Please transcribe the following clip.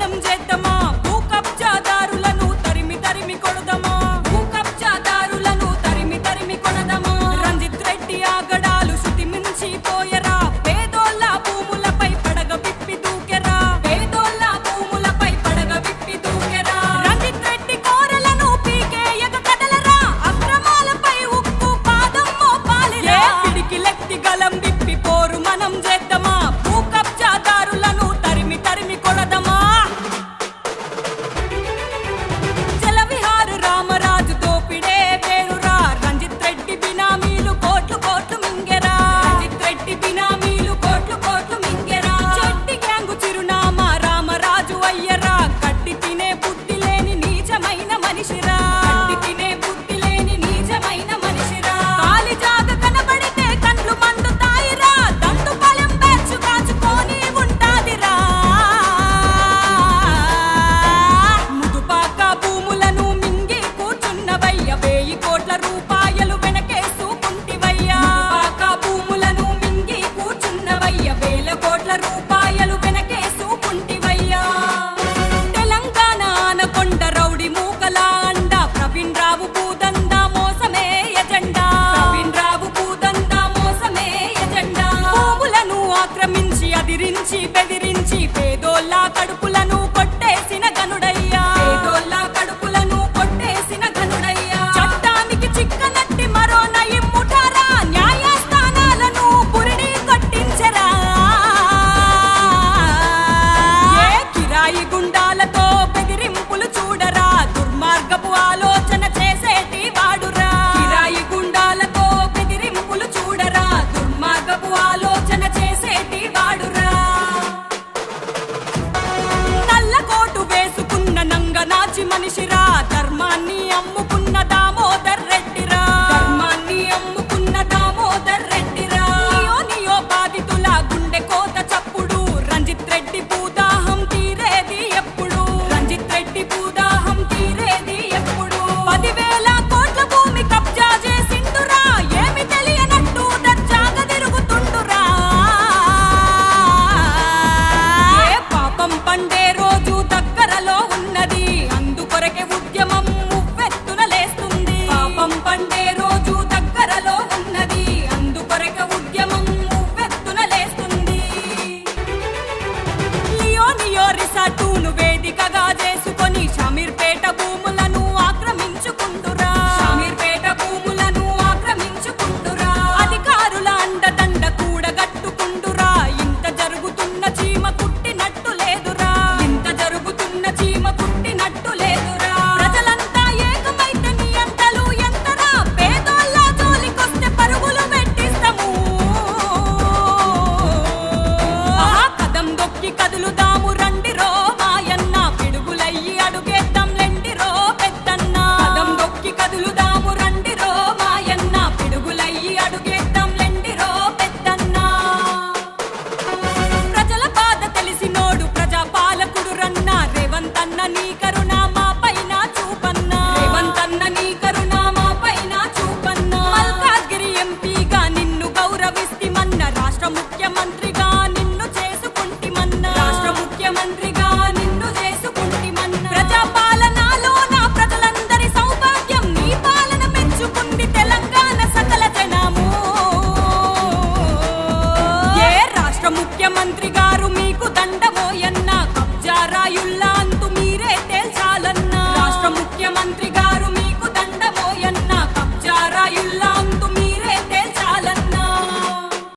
దానం చేద్దామా? కోట్ల రూపాయలు వెనకేసుకుంటివయ్యా తెలంగాణ ఆనకొండ రౌడి మూకల అండ. ప్రవీణ్ రావు పూదందా మోసమే ఎజెండా. ప్రవీణ్ రావు పూదందా మోసమే ఎజెండా. భూములను ఆక్రమించి అదిరించి బెదిరించి పేదోళ్ళ కడుపుల పైన నీ పైన ఎంపీగా నిన్ను గౌరవిస్తిమన్న రాష్ట్ర ముఖ్యమంత్రిగా నిన్ను చేసుకుంటిమన్న. రాష్ట్ర ముఖ్యమంత్రిగా నిన్ను ప్రజలందరి పాలన తెలంగాణ రాష్ట్ర ముఖ్యమంత్రి గారు మీకు దండమోయన్న